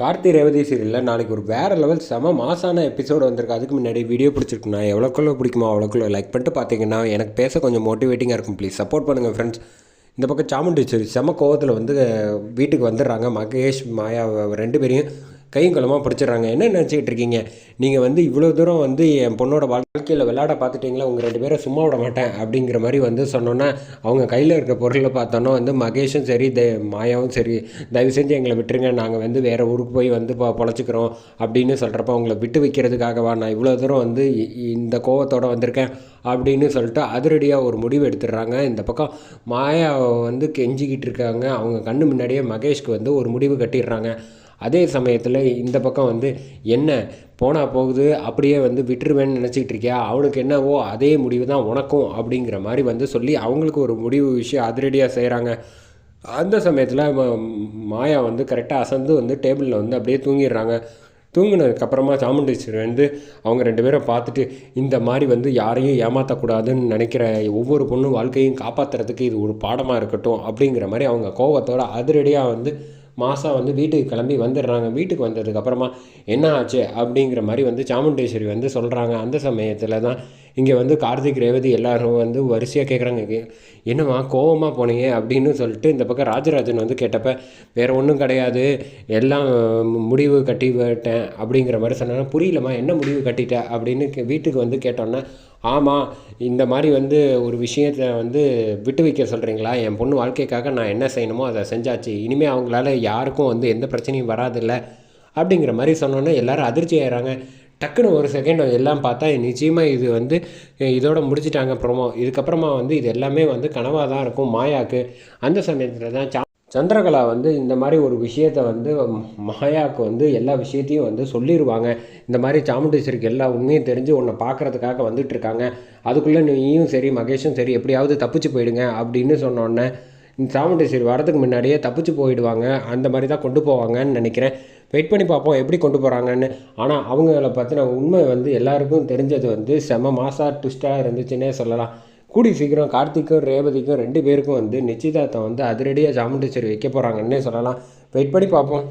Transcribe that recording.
கார்த்தி ரேவதி சீரியலில் நாளைக்கு ஒரு வேறு லெவல் செம மாசான எபிசோடு வந்திருக்கு. அதுக்கு முன்னாடி வீடியோ பிடிச்சிருக்குண்ணா எவ்வளோக்குள்ளே பிடிக்குமோ அவ்வளோக்குள்ள லைக் பண்ணிட்டு பார்த்தீங்கன்னா எனக்கு பேச கொஞ்சம் மோட்டிவேட்டிங்காக இருக்கும். ப்ளீஸ் சப்போர்ட் பண்ணுங்கள் ஃப்ரெண்ட்ஸ் இந்த பக்கம் சாமுண்டீஸ்வரி செம கோவத்தில் வந்து வீட்டுக்கு வந்துடுறாங்க. மகேஷ் மாயா ரெண்டு பேரையும் கையும் களமாக பிடிச்சிடுறாங்க. என்ன நினச்சிக்கிட்டு இருக்கீங்க? நீங்கள் வந்து இவ்வளோ தூரம் வந்து என் பொண்ணோட வாழ்க்கையில் விளையாட பார்த்துட்டிங்களா? உங்கள் ரெண்டு பேரை சும்மா விட மாட்டேன் அப்படிங்கிற மாதிரி வந்து சொன்னோன்னா அவங்க கையில் இருக்க பொருளை பார்த்தோன்னா வந்து மகேஷும் சரி தே மாயாவும் சரி தயவு செஞ்சு எங்களை விட்டுருங்க. நாங்கள் வந்து வேறு ஊருக்கு போய் வந்து பொ பொழைச்சிக்கிறோம் அப்படின்னு சொல்கிறப்ப அவங்கள விட்டு வைக்கிறதுக்காகவா நான் இவ்வளோ தூரம் வந்து இந்த கோவத்தோடு வந்திருக்கேன் அப்படின்னு சொல்லிட்டு அதிரடியாக ஒரு முடிவு எடுத்துடுறாங்க. இந்த பக்கம் மாயாவை வந்து கெஞ்சிக்கிட்டு இருக்காங்க. அவங்க கண்ணு முன்னாடியே மகேஷ்க்கு வந்து ஒரு முடிவு கட்டிடுறாங்க. அதே சமயத்தில் இந்த பக்கம் வந்து என்ன? போனால் போகுது அப்படியே வந்து விட்டுருவேன்னு நினச்சிக்கிட்டு இருக்கியா அவனுக்கு என்னவோ அதே முடிவு தான் உனக்கும் அப்படிங்கிற மாதிரி வந்து சொல்லி அவங்களுக்கு ஒரு முடிவு விஷயம் அதிரடியாக செய்கிறாங்க அந்த சமயத்தில் மாயா வந்து கரெக்டாக அசந்து வந்து டேபிளில் வந்து அப்படியே தூங்கிடுறாங்க. தூங்கினதுக்கப்புறமா சாமுண்டீஸ்வரி வந்து அவங்க ரெண்டு பேரும் பார்த்துட்டு இந்த மாதிரி வந்து யாரையும் ஏமாற்றக்கூடாதுன்னு நினைக்கிற ஒவ்வொரு பொண்ணும் வாழ்க்கையும் காப்பாற்றுறதுக்கு இது ஒரு பாடமாக இருக்கட்டும் அப்படிங்கிற மாதிரி அவங்க கோவத்தோட அதிரடியாக வந்து மாதம் வந்து வீட்டுக்கு கிளம்பி வந்துடுறாங்க. வீட்டுக்கு வந்ததுக்கப்புறமா என்ன ஆச்சு? அப்படிங்கிற மாதிரி வந்து சாமுண்டேஸ்வரி வந்து சொல்கிறாங்க அந்த சமயத்தில் தான் இங்கே வந்து கார்த்திக் ரேவதி எல்லாரும் வந்து வரிசையாக கேட்குறாங்க என்னம்மா கோவமாக போனீங்க? அப்படின்னு சொல்லிட்டு இந்த பக்கம் ராஜராஜன் வந்து கேட்டப்ப வேறு ஒன்றும் கிடையாது. எல்லாம் முடிவு கட்டி விட்டேன். அப்படிங்கிற மாதிரி சொன்னாங்க. புரியலம்மா என்ன முடிவு கட்டிட்ட? அப்படின்னு கே- வீட்டுக்கு வந்து கேட்டோன்னே ஆமாம் இந்த மாதிரி வந்து ஒரு விஷயத்தை வந்து விட்டு வைக்க சொல்கிறீங்களா என் பொண்ணு வாழ்க்கைக்காக நான் என்ன செய்யணுமோ அதை செஞ்சாச்சு. இனிமேல் அவங்களால யாருக்கும் வந்து எந்த பிரச்சனையும் வராதில்ல. அப்படிங்கிற மாதிரி சொன்னோன்னே எல்லாரும் அதிர்ச்சி ஆகிறாங்க டக்குன்னு ஒரு செகண்ட் எல்லாம் பார்த்தா நிச்சயமாக இது வந்து இதோட முடிச்சிட்டாங்க ப்ரோமோ இதுக்கப்புறமா வந்து இது எல்லாமே வந்து கனவாக தான் இருக்கும் மாயாக்கு. அந்த சமயத்தில் தான் சந்திரகலா வந்து இந்த மாதிரி ஒரு விஷயத்த வந்து மாயாவுக்கு வந்து எல்லா விஷயத்தையும் வந்து சொல்லிடுவாங்க இந்த மாதிரி சாமுண்டீஸ்வரிக்கு எல்லா உண்மையும் தெரிஞ்சு உன்னை பார்க்கறதுக்காக வந்துட்டு இருக்காங்க. அதுக்குள்ளே நீயும் சரி மகேஷும் சரி எப்படியாவது தப்பிச்சு போயிடுங்க அப்படின்னு சொன்னோன்னே சாமுண்டேஸ்வரி வரதுக்கு முன்னாடியே தப்பிச்சு போயிடுவாங்க. அந்த மாதிரி தான் கொண்டு போவாங்கன்னு நினைக்கிறேன். வெயிட் பண்ணி பார்ப்போம் எப்படி கொண்டு போகிறாங்கன்னு ஆனால் அவங்கள பற்றின உண்மை வந்து எல்லாருக்கும் தெரிஞ்சது வந்து செம மாசா ட்விஸ்ட்டாக இருந்துச்சுன்னே சொல்லலாம். கூடி சீக்கிரம் கார்த்திக்கும் ரேவதிக்கும் ரெண்டு பேருக்கும் வந்து நிச்சயதார்த்தம் வந்து அதிரடியாக சாமுண்டேஸ்வரி வைக்க போகிறாங்கன்னே சொல்லலாம். வெயிட் பண்ணி பார்ப்போம்.